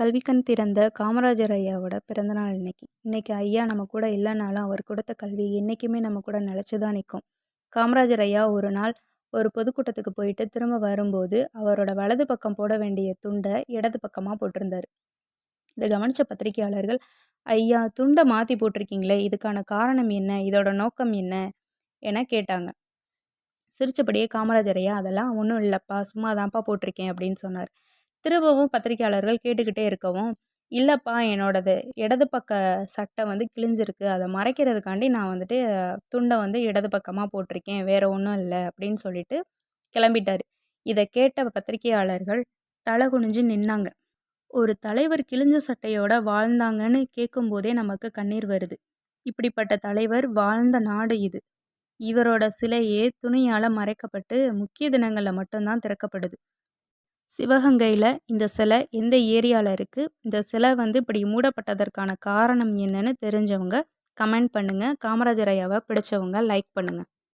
கல்விக்கண் திறந்த காமராஜர் ஐயாவோட பிறந்தநாள் இன்னைக்கு. இன்னைக்கு ஐயா நம்ம கூட இல்லைனாலும் அவர் கொடுத்த கல்வி என்றைக்குமே நம்ம கூட நிலச்சி தான் நிற்கும். காமராஜர் ஐயா ஒரு நாள் ஒரு பொதுக்கூட்டத்துக்கு போயிட்டு திரும்ப வரும்போது அவரோட வலது பக்கம் போட வேண்டிய துண்டை இடது பக்கமாக போட்டிருந்தார் இதை கவனித்த பத்திரிகையாளர்கள் ஐயா துண்டை மாற்றி போட்டிருக்கீங்களே இதுக்கான காரணம் என்ன இதோட நோக்கம் என்ன என கேட்டாங்க. சிரிச்சபடியே காமராஜர் ஐயா அதெல்லாம் ஒன்றும் இல்லைப்பா சும்மா தான்ப்பா போட்டிருக்கேன் அப்படின்னு சொன்னார். திரும்பவும் பத்திரிக்கையாளர்கள் கேட்டுக்கிட்டே இருக்கவும் இல்லைப்பா என்னோடது இடது பக்க சட்டை வந்து கிழிஞ்சிருக்கு. அதை மறைக்கிறதுக்காண்டி நான் வந்துட்டு துண்டை வந்து இடது பக்கமாக போட்டிருக்கேன். வேறு ஒன்றும் இல்லை. அப்படின்னு சொல்லிட்டு கிளம்பிட்டார். இதை கேட்ட பத்திரிகையாளர்கள் தலை குனிஞ்சு நின்னாங்க. ஒரு தலைவர் கிழிஞ்ச சட்டையோட வாழ்ந்தாங்கன்னு கேட்கும்போதே நமக்கு கண்ணீர் வருது. இப்படிப்பட்ட தலைவர் வாழ்ந்த நாடு இது. இவரோட சிலையே துணியால் மறைக்கப்பட்டு முக்கிய தினங்களில் மட்டும்தான் திறக்கப்படுது. சிவகங்கையில் இந்த சிலை எந்த ஏரியாவில் இருக்குது இந்த சிலை வந்து இப்படி மூடப்பட்டதற்கான காரணம் என்னன்னு தெரிஞ்சவங்க கமெண்ட் பண்ணுங்கள் காமராஜர் ஐயாவை பிடிச்சவங்க லைக் பண்ணுங்கள்